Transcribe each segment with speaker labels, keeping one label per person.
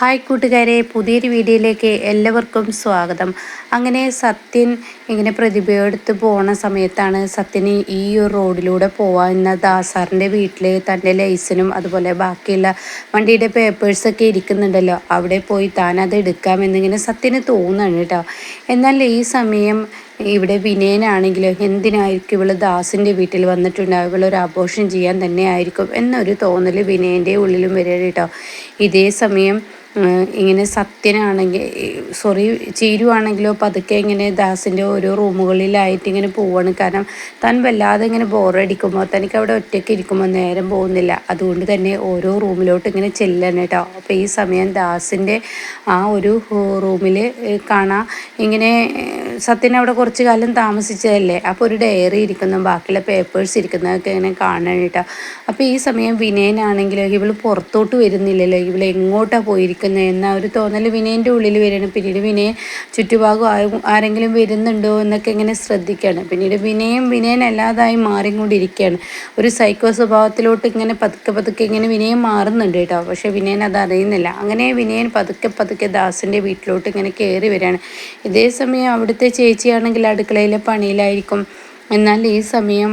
Speaker 1: Hi കൂട്ടുകാരെ പുതിയൊരു വീഡിയോയിലേക്ക് എല്ലാവർക്കും സ്വാഗതം. അങ്ങനെ സത്യൻ ഇങ്ങനെ പ്രതിഭയെടുത്ത് പോണ സമയത്താണ് സത്യന് ഈ ഒരു റോഡിലൂടെ പോവാന്ന ദാസാറിന്റെ വീട്ടിൽ തന്റെ ലൈസനും അതുപോലെ ബാക്കിയുള്ള വണ്ടിയുടെ പേപ്പേഴ്സൊക്കെ ഇരിക്കുന്നുണ്ടല്ലോ. അവിടെ പോയി താൻ അത് എടുക്കാമെന്നിങ്ങനെ സത്യന് തോന്നുകയാണ് കേട്ടോ. എന്നാൽ ഈ സമയം ഇവിടെ വിനയനാണെങ്കിലോ എന്തിനായിരിക്കും ഇവൾ ദാസിന്റെ വീട്ടിൽ വന്നിട്ടുണ്ടാവുക ഇവളൊരു ആഘോഷം ചെയ്യാൻ തന്നെ ആയിരിക്കും എന്നൊരു തോന്നൽ വിനയന്റെ ഉള്ളിലും വരിക കേട്ടോ. ഇതേ സമയം ഇങ്ങനെ സത്യനാണെങ്കിൽ സോറി ചീരുവാണെങ്കിലോ പതുക്കെ ഇങ്ങനെ ദാസിന്റെ ഓരോ റൂമുകളിലായിട്ട് ഇങ്ങനെ പോവാണ്. കാരണം താൻ വല്ലാതെ ഇങ്ങനെ ബോറടിക്കുമ്പോൾ തനിക്ക് അവിടെ ഒറ്റയ്ക്ക് ഇരിക്കുമ്പോൾ നേരം പോകുന്നില്ല. അതുകൊണ്ട് തന്നെ ഓരോ റൂമിലോട്ട് ഇങ്ങനെ ചെല്ലണം കേട്ടോ. അപ്പോൾ ഈ സമയം ദാസിന്റെ ആ ഒരു റൂമിൽ കാണാം ഇങ്ങനെ സത്യൻ അവിടെ കുറച്ച് കാലം താമസിച്ചതല്ലേ? അപ്പോൾ ഒരു ഡയറി ഇരിക്കുന്നു ബാക്കിയുള്ള പേപ്പേഴ്സ് ഇരിക്കുന്നതൊക്കെ ഇങ്ങനെ കാണണം കേട്ടോ. അപ്പോൾ ഈ സമയം വിനയനാണെങ്കിലോ ഇവൾ പുറത്തോട്ട് വരുന്നില്ലല്ലോ ഇവൾ എങ്ങോട്ടാണ് പോയിരിക്കുന്നത് എന്ന ഒരു തോന്നൽ വിനയന്റെ ഉള്ളിൽ വരികയാണ്. പിന്നീട് വിനയൻ ചുറ്റുഭാഗം ആരെങ്കിലും വരുന്നുണ്ടോ എന്നൊക്കെ ഇങ്ങനെ ശ്രദ്ധിക്കുകയാണ്. പിന്നീട് വിനയം വിനയനല്ലാതായി മാറിക്കൊണ്ടിരിക്കുകയാണ്. ഒരു സൈക്കോ സ്വഭാവത്തിലോട്ട് ഇങ്ങനെ പതുക്കെ പതുക്കെ ഇങ്ങനെ വിനയം മാറുന്നുണ്ട് കേട്ടോ. പക്ഷേ വിനയൻ അത് അറിയുന്നില്ല. അങ്ങനെ വിനയൻ പതുക്കെ പതുക്കെ ദാസിന്റെ വീട്ടിലോട്ട് ഇങ്ങനെ കയറി വരികയാണ്. ഇതേ സമയം അവിടുത്തെ ചേച്ചിയാണെങ്കിൽ അടുക്കളയിലെ പണിയിലായിരിക്കും. എന്നാൽ ഈ സമയം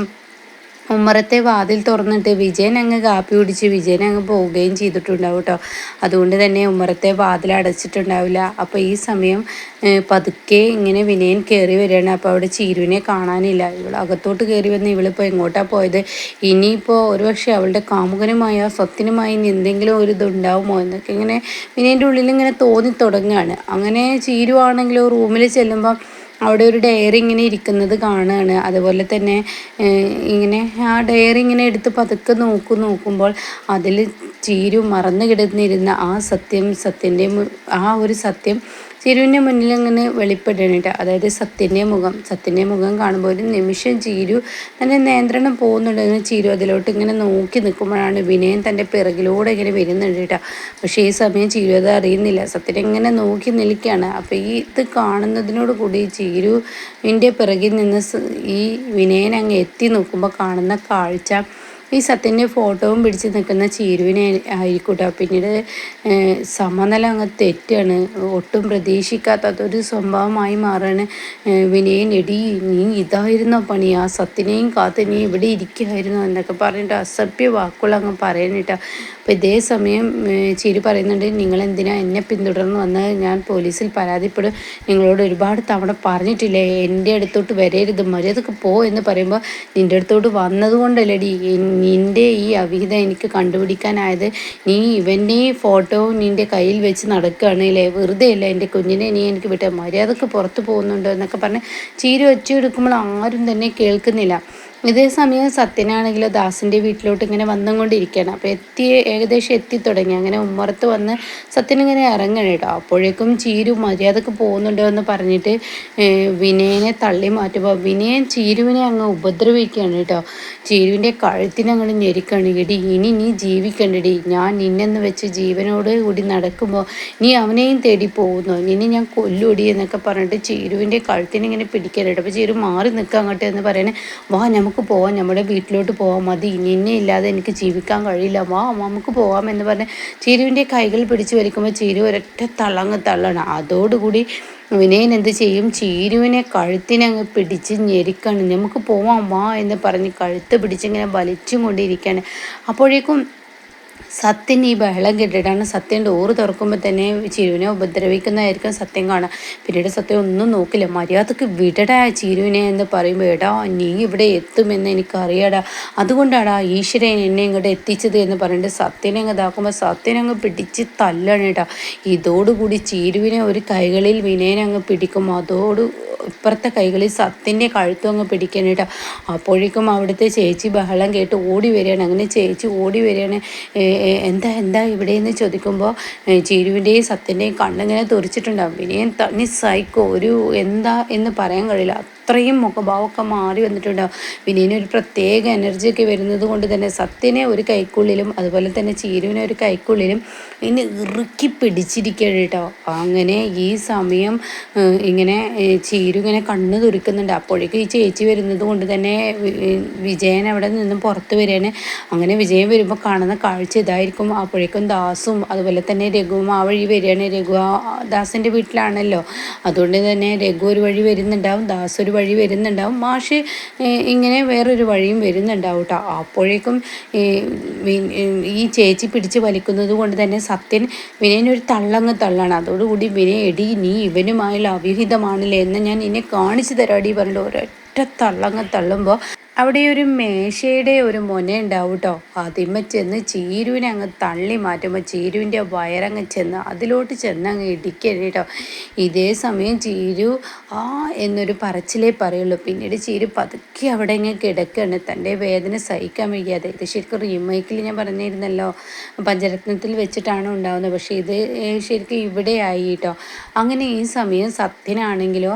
Speaker 1: ഉമ്മറത്തെ വാതിൽ തുറന്നിട്ട് വിജയൻ അങ്ങ് കാപ്പി കുടിച്ച് വിജയൻ അങ്ങ് പോവുകയും ചെയ്തിട്ടുണ്ടാവും കേട്ടോ. അതുകൊണ്ട് തന്നെ ഉമ്മറത്തെ വാതിൽ അടച്ചിട്ടുണ്ടാവില്ല. അപ്പോൾ ഈ സമയം പതുക്കെ ഇങ്ങനെ വിനയൻ കയറി വരികയാണ്. അപ്പോൾ അവിടെ ചീരുവിനെ കാണാനില്ല. ഇവൾ അകത്തോട്ട് കയറി വന്ന് ഇവളിപ്പോൾ എങ്ങോട്ടാണ് പോയത്? ഇനിയിപ്പോൾ ഒരുപക്ഷെ അവളുടെ കാമുകനുമായ സ്വത്തിനുമായി എന്തെങ്കിലും ഒരു ഇതുണ്ടാവുമോ എന്നൊക്കെ ഇങ്ങനെ വിനയന്റെ ഉള്ളിൽ ഇങ്ങനെ തോന്നി തുടങ്ങുകയാണ്. അങ്ങനെ ചീരുവാണെങ്കിലോ റൂമിൽ ചെല്ലുമ്പം അവിടെ ഒരു ഡയറി ഇങ്ങനെ ഇരിക്കുന്നത് കാണുകയാണ് അതുപോലെ തന്നെ ഇങ്ങനെ ആ ഡയറി ഇങ്ങനെ എടുത്ത് പതുക്കെ നോക്കും നോക്കുമ്പോൾ അതിൽ ചീരു മറന്നു കിടന്നിരുന്ന ആ സത്യം സത്യന്റെ ആ ഒരു സത്യം ചിരുവിന്റെ മുന്നിൽ അങ്ങനെ വെളിപ്പെടണിട്ട് അതായത് സത്യന്റെ മുഖം സത്യന്റെ മുഖം കാണുമ്പോൾ ഒരു നിമിഷം ചീരു തന്റെ നിയന്ത്രണം പോകുന്നുണ്ടെന്ന് ചീരു അതിലോട്ട് ഇങ്ങനെ നോക്കി നിൽക്കുമ്പോഴാണ് വിനയൻ തന്റെ പിറകിലൂടെ ഇങ്ങനെ വരുന്നുണ്ട് കേട്ടോ പക്ഷേ ഈ സമയം ചീരു അത് അറിയുന്നില്ല. സത്യം ഇങ്ങനെ നോക്കി നിൽക്കുകയാണ്. അപ്പോൾ ഈ ഇത് കാണുന്നതിനോട് കൂടി ചീരുവിന്റെ പിറകിൽ നിന്ന് ഈ വിനയൻ അങ്ങ് എത്തി നോക്കുമ്പോൾ കാണുന്ന കാഴ്ച ഈ സത്യന്റെ ഫോട്ടോവും പിടിച്ച് നിൽക്കുന്ന ചീരുവിനെ ആയിരിക്കൂട്ടോ. പിന്നീട് സമനില അങ്ങ് തെറ്റാണ്. ഒട്ടും പ്രതീക്ഷിക്കാത്തൊരു സംഭവമായി മാറാണ്. വിനയൻ എടി നീ ഇതായിരുന്നോ പണി? ആ സത്യനെയും കാത്ത് നീ ഇവിടെ ഇരിക്കുമായിരുന്നു എന്നൊക്കെ പറഞ്ഞിട്ട് അസഭ്യ വാക്കുകൾ അങ്ങ് പറയാനിട്ട അപ്പം ഇതേ സമയം ചീരു പറയുന്നുണ്ട് നിങ്ങൾ എന്തിനാ എന്നെ പിന്തുടർന്ന് വന്ന് ഞാൻ പോലീസിൽ പരാതിപ്പെടും. നിങ്ങളോട് ഒരുപാട് തവണ പറഞ്ഞിട്ടില്ലേ എന്റെ അടുത്തോട്ട് വരരുത് മര്യാദയ്ക്ക് പോ എന്ന് പറയുമ്പോൾ നിന്റെ അടുത്തോട്ട് വന്നതുകൊണ്ടല്ലേടി നിന്റെ ഈ അവിഹിത എനിക്ക് കണ്ടുപിടിക്കാനായത്. നീ ഇവന്റെ ഫോട്ടോ നിന്റെ കയ്യിൽ വെച്ച് നടക്കുകയാണല്ലേ? വെറുതെ അല്ല എന്റെ കുഞ്ഞിനെ നീ എനിക്ക് വിട്ട മര്യാദയ്ക്ക് പുറത്ത് പോകുന്നുണ്ടോ എന്നൊക്കെ പറഞ്ഞ് ചീര ഒച്ചയെടുക്കുമ്പോൾ ആരും തന്നെ കേൾക്കുന്നില്ല. ഇതേ സമയം സത്യനാണെങ്കിൽ ദാസിന്റെ വീട്ടിലോട്ട് ഇങ്ങനെ വന്നുകൊണ്ടിരിക്കുകയാണ്. അപ്പോൾ എത്തി ഏകദേശം എത്തിത്തുടങ്ങി അങ്ങനെ ഉമ്മറത്ത് വന്ന് സത്യൻ ഇങ്ങനെ ഇറങ്ങണം കേട്ടോ. അപ്പോഴേക്കും ചീരു മര്യാദയ്ക്ക് പോകുന്നുണ്ടോ എന്ന് പറഞ്ഞിട്ട് വിനയനെ തള്ളി മാറ്റുമ്പോൾ വിനയൻ ചീരുവിനെ അങ്ങ് ഉപദ്രവിക്കുകയാണ് കേട്ടോ. ചീരുവിന്റെ കഴുത്തിനെ അങ്ങോട്ട് ഞെരിക്കാണ് ഇടി ഇനി നീ ജീവിക്കണ്ടടി ഞാൻ നിന്നെന്ന് വെച്ച് ജീവനോട് കൂടി നടക്കുമ്പോൾ നീ അവനെയും തേടി പോകുന്നു. നിന്നെ ഞാൻ കൊല്ലൂടി എന്നൊക്കെ പറഞ്ഞിട്ട് ചീരുവിന്റെ കഴുത്തിനിങ്ങനെ പിടിക്കാനായിട്ട് അപ്പോൾ ചീരു മാറി നിൽക്കുക അങ്ങോട്ട് എന്ന് പറയണേ വാ നമുക്ക് പോവാം നമ്മുടെ വീട്ടിലോട്ട് പോവാം മതി. ഇനി ഇന്നെ ഇല്ലാതെ എനിക്ക് ജീവിക്കാൻ കഴിയില്ല. വാ നമുക്ക് പോവാം എന്ന് പറഞ്ഞ് ചേരുവിന്റെ കൈകൾ പിടിച്ച് വലിക്കുമ്പോൾ ചീരു ഒരൊറ്റ തളങ്ങ് തള്ളണം. അതോടുകൂടി വിനയൻ എന്ത് ചെയ്യും? ചീരുവിനെ കഴുത്തിനങ്ങ് പിടിച്ച് ഞെരിക്കാണ്. നമുക്ക് പോവാം വാ എന്ന് പറഞ്ഞ് കഴുത്ത് പിടിച്ചിങ്ങനെ വലിച്ചും കൊണ്ടിരിക്കുകയാണ് അപ്പോഴേക്കും സത്യൻ ഈ ബഹളം കേട്ടിട്ടാണ് സത്യൻ ഡോറ് തുറക്കുമ്പോൾ തന്നെ ചിരുവിനെ ഉപദ്രവിക്കുന്നതായിരിക്കും സത്യം കാണാം. പിന്നീട് സത്യം ഒന്നും നോക്കില്ല. മര്യാദയ്ക്ക് വിടടാ ചിരുവിനെ എന്ന് പറയുമ്പോൾ എടാ നീ ഇവിടെ എത്തുമെന്ന് എനിക്കറിയാടാ. അതുകൊണ്ടാടാ ഈശ്വരൻ എന്നെ ഇങ്ങോട്ട് എത്തിച്ചത് എന്ന് പറഞ്ഞിട്ട് സത്യനെ അങ്ങ് ഇതാക്കുമ്പോൾ സത്യനങ്ങ് പിടിച്ച് തല്ലാണ് കേട്ടാ ഇതോടുകൂടി ചിരുവിനെ ഒരു കൈകളിൽ വിനയനെ അങ്ങ് പിടിക്കും. അതോട് ഇപ്പുറത്തെ കൈകളിൽ സത്യന്റെ കഴുത്തും അങ്ങ് പിടിക്കാനായിട്ട് അപ്പോഴേക്കും അവിടുത്തെ ചേച്ചി ബഹളം കേട്ട് ഓടി വരികയാണ്. അങ്ങനെ ചേച്ചി ഓടി വരികയാണ്. എന്താ എന്താ ഇവിടെ എന്ന് ചോദിക്കുമ്പോൾ ചീരുവിന്റെയും സത്യന്റെയും കണ്ണിങ്ങനെ തുറിച്ചിട്ടുണ്ടാകും വിനയൻ തന്നി സൈക്കോ ഒരു എന്താ എന്ന് പറയാൻ കഴിയില്ല. അത്രയും മുഖഭാവമൊക്കെ മാറി വന്നിട്ടുണ്ടാവും. വിനീന് ഒരു പ്രത്യേക എനർജിയൊക്കെ വരുന്നത് കൊണ്ട് തന്നെ സത്യനെ ഒരു കൈക്കുള്ളിലും അതുപോലെ തന്നെ ചീരുവിനെ ഒരു കൈക്കുള്ളിലും ഇനി ഇറുക്കി പിടിച്ചിരിക്കുകയാണ് കേട്ടോ. അങ്ങനെ ഈ സമയം ഇങ്ങനെ ചീരു ഇങ്ങനെ കണ്ണ് തുറിക്കുന്നുണ്ട് അപ്പോഴേക്കും ഈ ചേച്ചി വരുന്നത് കൊണ്ട് തന്നെ വിജയൻ അവിടെ നിന്നും പുറത്ത് വരികയാണ്. അങ്ങനെ വിജയൻ വരുമ്പോൾ കാണുന്ന കാഴ്ച ഇതായിരിക്കും. അപ്പോഴേക്കും ദാസും അതുപോലെ തന്നെ രഘുവും ആ വഴി വരികയാണ്. രഘു ദാസിന്റെ വീട്ടിലാണല്ലോ. അതുകൊണ്ട് തന്നെ രഘു ഒരു വഴി വരുന്നുണ്ടാവും. ദാസ് ഒരു വഴി വരുന്നുണ്ടാവും. മാഷ് ഇങ്ങനെ വേറൊരു വഴിയും വരുന്നുണ്ടാവും കേട്ടോ അപ്പോഴേക്കും ഈ ചേച്ചി പിടിച്ച് വലിക്കുന്നത് കൊണ്ട് തന്നെ സത്യൻ വിനയനൊരു തള്ളങ്ങ് തള്ളാണ്. അതോടുകൂടി വിനയ എടി നീ ഇവനുമായുള്ള അവിഹിതമാണല്ലേ എന്ന് ഞാൻ ഇന്നെ കാണിച്ചു തരാടി പറഞ്ഞു ഒരൊറ്റ തള്ളങ്ങ് തള്ളുമ്പോൾ അവിടെ ഒരു മേശയുടെ ഒരു മുന ഉണ്ടാവും കേട്ടോ അതിമ്മ ചെന്ന് ചീരുവിനെ അങ്ങ് തള്ളി മാറ്റുമ്പോൾ ചീരുവിന്റെ വയറങ്ങ് ചെന്ന് അതിലോട്ട് ചെന്ന് അങ്ങ് ഇടിക്കരുത് കേട്ടോ ഇതേ സമയം ചീരു ആ എന്നൊരു പറച്ചിലേ പറയുള്ളൂ. പിന്നീട് ചീരു പതുക്കെ അവിടെ ഇങ്ങനെ കിടക്കുകയാണ് തന്റെ വേദന സഹിക്കാൻ വയ്യാതെ. ഇത് ശരിക്കും റീമേക്കിൽ ഞാൻ പറഞ്ഞിരുന്നല്ലോ. പഞ്ചരത്നത്തിൽ വെച്ചിട്ടാണ് ഉണ്ടാകുന്നത് പക്ഷേ ഇത് ശരിക്കും ഇവിടെ ആയി കേട്ടോ അങ്ങനെ ഈ സമയം സത്യനാണെങ്കിലോ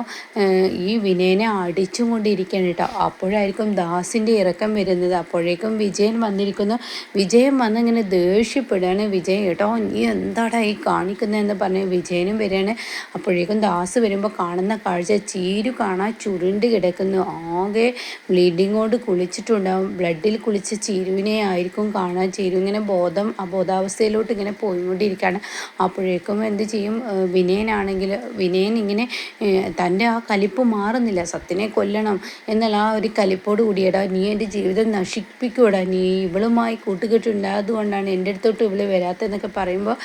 Speaker 1: ഈ വിനയനെ അടിച്ചും കൊണ്ടിരിക്കുകയാണ് കേട്ടോ അപ്പോഴായിരിക്കും ദാ ദാസിന്റെ ഇറക്കം വരുന്നത്. അപ്പോഴേക്കും വിജയൻ വന്നിരിക്കുന്നു. വിജയൻ വന്നിങ്ങനെ ദേഷ്യപ്പെടുകയാണ്. വിജയൻ കേട്ടോ നീ എന്താടാ ഈ കാണിക്കുന്നതെന്ന് പറഞ്ഞ് വിജയനും വരികയാണ്. അപ്പോഴേക്കും ദാസ് വരുമ്പോൾ കാണുന്ന കാഴ്ച ചീരു കാണാൻ ചുരുണ്ട് കിടക്കുന്നു. ആകെ ബ്ലീഡിങ് കൊണ്ട് കുളിച്ചിട്ടുണ്ടാവും. ബ്ലഡിൽ കുളിച്ച ചീരുവിനെ ആയിരിക്കും കാണാൻ ചീരു ഇങ്ങനെ ബോധം അബോധാവസ്ഥയിലോട്ട് ഇങ്ങനെ പോയിക്കൊണ്ടിരിക്കുകയാണ്. അപ്പോഴേക്കും എന്ത് ചെയ്യും? വിനയനാണെങ്കിൽ വിനയൻ ഇങ്ങനെ തന്റെ ആ കലിപ്പ് മാറുന്നില്ല. സത്യനെ കൊല്ലണം എന്നുള്ള ആ ഒരു കലിപ്പോട് കൂടി കൂടിയടാ. നീ എന്റെ ജീവിതം നശിപ്പിക്കൂടാ നീ ഇവളുമായി കൂട്ടുകെട്ടുണ്ടായതുകൊണ്ടാണ് എന്റെ അടുത്തോട്ട് ഇവൾ വരാത്തതെന്നൊക്കെ പറയുമ്പോൾ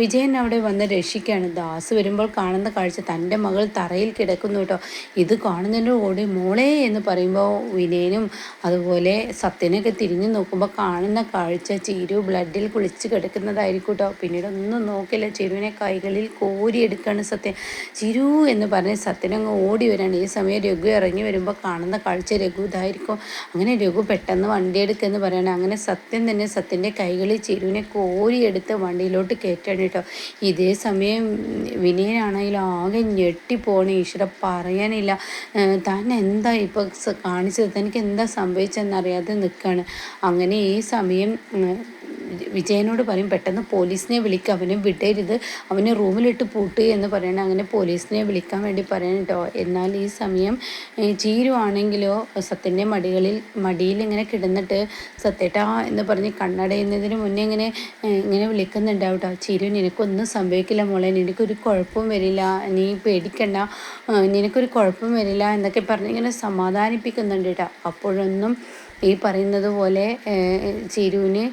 Speaker 1: വിജയൻ അവിടെ വന്ന് രക്ഷിക്കുകയാണ് ദാസ് വരുമ്പോൾ കാണുന്ന കാഴ്ച തന്റെ മകൾ തറയിൽ കിടക്കുന്നു കേട്ടോ. ഇത് കാണുന്നതിന്റെ കൂടി മോളെ എന്ന് പറയുമ്പോൾ വിനയനും അതുപോലെ സത്യനൊക്കെ തിരിഞ്ഞു നോക്കുമ്പോൾ കാണുന്ന കാഴ്ച ചീരു ബ്ലഡിൽ കുളിച്ച് കിടക്കുന്നതായിരിക്കും കേട്ടോ. പിന്നീട് ഒന്നും നോക്കില്ല. ചിരുവിനെ കൈകളിൽ കോരിയെടുക്കുകയാണ് സത്യൻ. ചിരു എന്ന് പറഞ്ഞ് സത്യനങ്ങ് ഓടി വരാണ്. ഈ സമയം രഘു ഇറങ്ങി വരുമ്പോൾ കാണുന്ന കാഴ്ച രഘു ഇതായിരിക്കും. ആയിരിക്കും അങ്ങനെ രഘു പെട്ടെന്ന് വണ്ടി എടുക്കുമെന്ന് പറയണം. അങ്ങനെ സത്യം തന്നെ സത്യന്റെ കൈകളിൽ ചിരുവിനെ കോരിയെടുത്ത് വണ്ടിയിലോട്ട് കയറ്റാണ് കേട്ടോ. ഇതേ സമയം വിനയനാണെങ്കിലും ആകെ ഞെട്ടിപ്പോണേ. ഈശ്വര പറയാനില്ല. താൻ എന്താ ഇപ്പോൾ കാണിച്ചത്? തനിക്ക് എന്താ സംഭവിച്ചതെന്നറിയാതെ നിൽക്കുകയാണ് അങ്ങനെ ഈ സമയം വിജയനോട് പറയും പെട്ടെന്ന് പോലീസിനെ വിളിക്കുക അവനെ വിടരുത് അവനെ റൂമിലിട്ട് പൂട്ട് എന്ന് പറയണം അങ്ങനെ പോലീസിനെ വിളിക്കാൻ വേണ്ടി പറയണം കേട്ടോ. എന്നാൽ ഈ സമയം ചീരുവാണെങ്കിലോ സത്യന്റെ മടികളിൽ മടിയിൽ ഇങ്ങനെ കിടന്നിട്ട് സത്യട്ടാ എന്ന് പറഞ്ഞ് കണ്ണടയുന്നതിന് മുന്നേ ഇങ്ങനെ ഇങ്ങനെ വിളിക്കുന്നുണ്ടാവും കേട്ടോ. ചീരു നിനക്കൊന്നും സംഭവിക്കില്ല മോളെ നിനക്കൊരു കുഴപ്പവും വരില്ല നീ പേടിക്കണ്ട നിനക്കൊരു കുഴപ്പവും വരില്ല എന്നൊക്കെ പറഞ്ഞ് ഇങ്ങനെ സമാധാനിപ്പിക്കുന്നുണ്ട് കേട്ടോ. അപ്പോഴൊന്നും ഈ പറയുന്നത് പോലെ ചിരുവിന്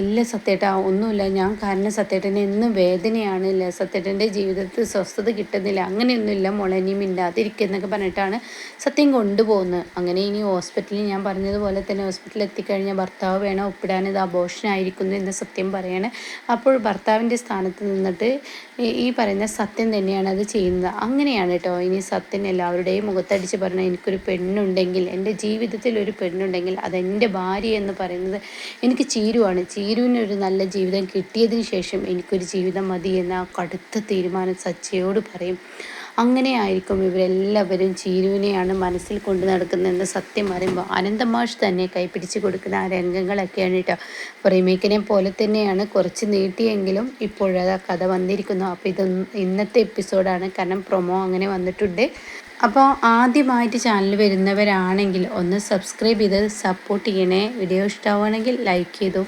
Speaker 1: ഇല്ല സത്യേട്ട ഒന്നുമില്ല. ഞാൻ കാരണം സത്യേട്ടന് എന്നും വേദനയാണ്. ഇല്ല സത്യേട്ടന്റെ ജീവിതത്തിൽ സ്വസ്ഥത കിട്ടുന്നില്ല. അങ്ങനെയൊന്നുമില്ല മോളെ നീ മിണ്ടാതിരിക്കുന്നൊക്കെ പറഞ്ഞിട്ടാണ് സത്യം കൊണ്ടുപോകുന്നത്. അങ്ങനെ ഇനി ഹോസ്പിറ്റലിൽ ഞാൻ പറഞ്ഞതുപോലെ തന്നെ ഹോസ്പിറ്റലിൽ എത്തിക്കഴിഞ്ഞാൽ ഭർത്താവ് വേണം ഒപ്പിടാൻ. ഇത് അബോഷനായിരിക്കുന്നു എന്ന് സത്യം പറയാണ്. അപ്പോൾ ഭർത്താവിന്റെ സ്ഥാനത്ത് നിന്നിട്ട് ഈ പറയുന്ന സത്യം തന്നെയാണ് അത് ചെയ്യുന്നത്. അങ്ങനെയാണ് കേട്ടോ. ഇനി സത്യം എല്ലാവരുടെയും മുഖത്തടിച്ച് പറഞ്ഞാൽ എനിക്കൊരു പെണ്ണുണ്ടെങ്കിൽ എന്റെ ജീവിതത്തിൽ ഒരു പെണ്ണുണ്ടെങ്കിൽ അതെന്റെ ഭാര്യ എന്ന് പറയുന്നത് എനിക്ക് ചീരുവാണ്. ചീരുവിനൊരു നല്ല ജീവിതം കിട്ടിയതിന് ശേഷം എനിക്കൊരു ജീവിതം മതി എന്ന കടുത്ത തീരുമാനം സച്ചയോട് പറയും. അങ്ങനെ ആയിരിക്കും ഇവരെല്ലാവരും ചീരുവിനെയാണ് മനസ്സിൽ കൊണ്ടു നടക്കുന്നതെന്ന് സത്യം അറിയുമ്പോൾ അനന്തമാഷ് തന്നെ കൈപ്പിടിച്ച് കൊടുക്കുന്ന ആ രംഗങ്ങളൊക്കെയാണ് കേട്ടോ റീമേക്കിനെ പോലെ തന്നെയാണ് കുറച്ച് നീട്ടിയെങ്കിലും ഇപ്പോഴത് ആ കഥ വന്നിരിക്കുന്നു. അപ്പോൾ ഇത് ഇന്നത്തെ എപ്പിസോഡാണ്. കാരണം പ്രൊമോ അങ്ങനെ വന്നിട്ടുണ്ട്. അപ്പോൾ ആദ്യമായിട്ട് ചാനൽ വരുന്നവരാണെങ്കിൽ ഒന്ന് സബ്സ്ക്രൈബ് ചെയ്ത് സപ്പോർട്ട് ചെയ്യണേ. വീഡിയോ ഇഷ്ടമാവുകയാണെങ്കിൽ ലൈക്ക് ചെയ്തു.